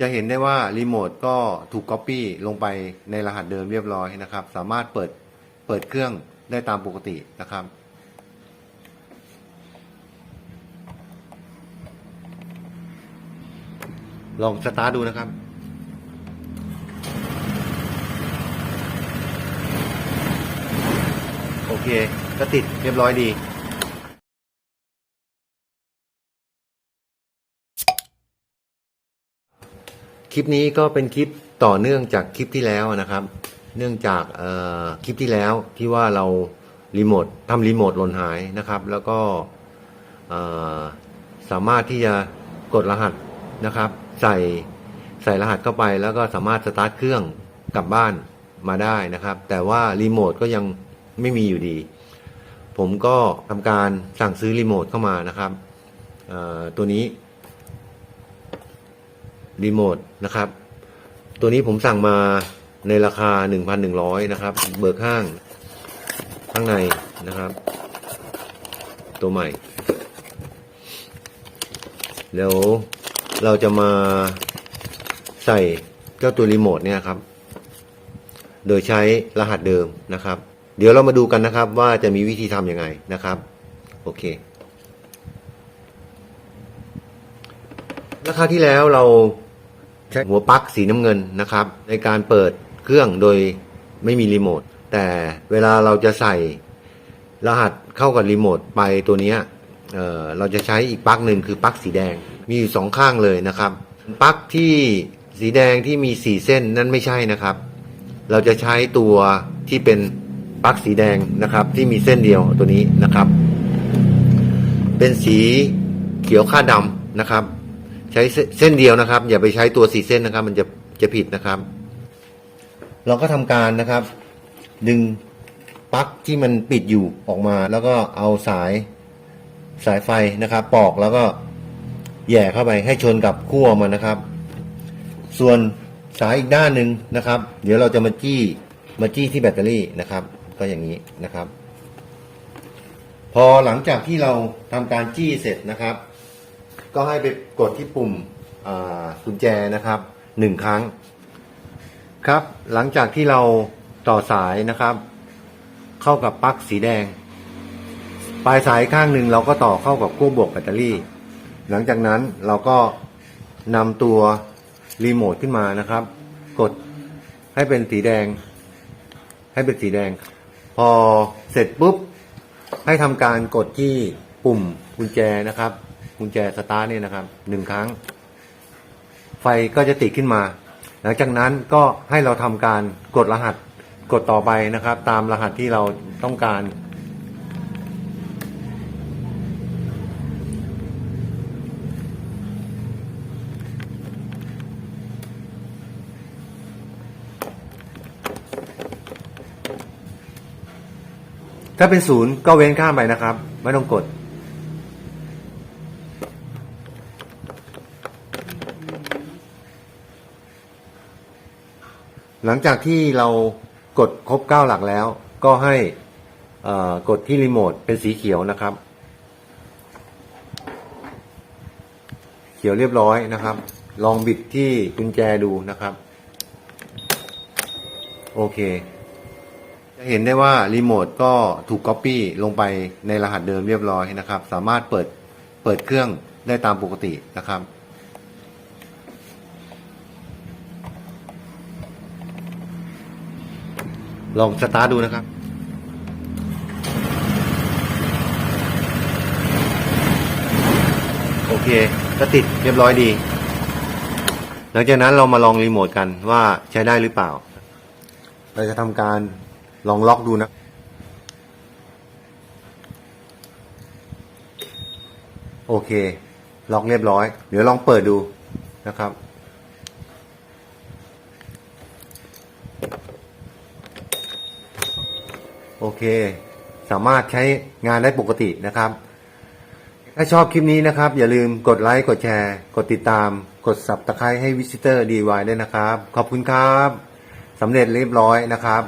จะเห็นได้ว่ารีโมทก็ถูก Copy ลงไปในรหัสเดิมเรียบร้อยนะครับ สามารถเปิดเปิดเครื่องได้ตามปกตินะครับ ลองสตาร์ทดูนะครับโอเค ก็ติดเรียบร้อยดี คลิปนี้ก็เป็นคลิปต่อเนื่องจากคลิปที่แล้วนะครับ เนื่องจากคลิปที่แล้วที่ว่าเรารีโมททำรีโมทหล่นหายนะครับ แล้วก็สามารถที่จะกดรหัสนะครับ ใส่ใส่รหัสเข้าไป แล้วก็สามารถสตาร์ทเครื่องกลับบ้านมาได้นะครับ แต่ว่ารีโมทก็ยังไม่มีอยู่ดี ผมก็ทำการสั่งซื้อรีโมทเข้ามานะครับตัวนี้ รีโมทนะครับ ตัวนี้ผมสั่งมาในราคา 1,100 นะครับ เบิกข้าง ข้างในนะครับ ตัวใหม่เดี๋ยวเราจะมาใส่เจ้าตัวรีโมทเนี่ยครับ โดยใช้รหัสเดิมนะครับ เดี๋ยวเรามาดูกันนะครับว่าจะมีวิธีทำยังไงนะครับ โอเค ราคาที่แล้วเรา ใช้หัวปลั๊กสีน้ำเงินนะครับ ในการเปิดเครื่องโดยไม่มีรีโมทแต่เวลาเราจะใส่รหัสเข้ากับรีโมทไปตัวนี้เเราจะใช้อีกปลั๊กหนึ่งคือปลั๊กสีแดงมีอยู่สองข้างเลยนะครับปลั๊กที่สีแดงที่มีสี่เส้นนั่นไม่ใช่นะครับ เราจะใช้ตัวที่เป็นปลั๊กสีแดงนะครับ ที่มีเส้นเดียวตัวนี้นะครับ เป็นสีเขียวค่าดำนะครับ ใช้เส้นเดียวนะครับ อย่าไปใช้ตัวสี่เส้นนะครับ มันจะจะผิดนะครับ เราก็ทำการนะครับ ดึงปลั๊กที่มันปิดอยู่ออกมา แล้วก็เอาสายสายไฟนะครับ ปอกแล้วก็แย่เข้าไปให้ชนกับขั้วมันนะครับ ส่วนสายอีกด้านหนึ่งนะครับ เดี๋ยวเราจะมาจี้มาจี้ที่แบตเตอรี่นะครับ ก็อย่างนี้นะครับ พอหลังจากที่เราทำการจี้เสร็จนะครับ ก็ให้ไปกดที่ปุ่มกุญแจนะครับหนึ่งครั้ง ครับ หลังจากที่เราต่อสายนะครับ เข้ากับปลั๊กสีแดง ปลายสายข้างหนึ่งเราก็ต่อเข้ากับขั้วบวกแบตเตอรี่ หลังจากนั้นเราก็นำตัวรีโมทขึ้นมานะครับ กดให้เป็นสีแดง ให้เป็นสีแดง พอเสร็จปุ๊บ ให้ทำการกดที่ปุ่มกุญแจนะครับ กุญแจสตาร์ทเนี่ยนะครับหนึ่งครั้ง ไฟก็จะติดขึ้นมา หลังจากนั้นก็ให้เราทำการกดรหัสกดต่อไปนะครับ ตามรหัสที่เราต้องการถ้าเป็นศูนย์ก็เว้นข้ามไปนะครับ ไม่ต้องกด หลังจากที่เรากดครบเก้าหลักแล้ว ก็ให้กดที่รีโมทเป็นสีเขียวนะครับ เขียวเรียบร้อยนะครับ ลองบิดที่กุญแจดูนะครับ โอเค จะเห็นได้ว่ารีโมทก็ถูก Copy ลงไปในรหัสเดิมเรียบร้อยนะครับ สามารถเปิดเปิดเครื่องได้ตามปกตินะครับ ลองสตาร์ทดูนะครับ โอเคก็ติดเรียบร้อยดี หลังจากนั้นเรามาลองรีโมทกันว่าใช้ได้หรือเปล่า เราจะทำการลองล็อกดูนะโอเค ล็อกเรียบร้อย เดี๋ยวลองเปิดดูนะครับ โอเค สามารถใช้งานได้ปกตินะครับ ถ้าชอบคลิปนี้นะครับ อย่าลืมกดไลค์กดแชร์ กดติดตาม กดสับตะไคร้ให้วิสิเตอร์ดีวด้วยนะครับ ขอบคุณครับสำเร็จเรียบร้อยนะครับ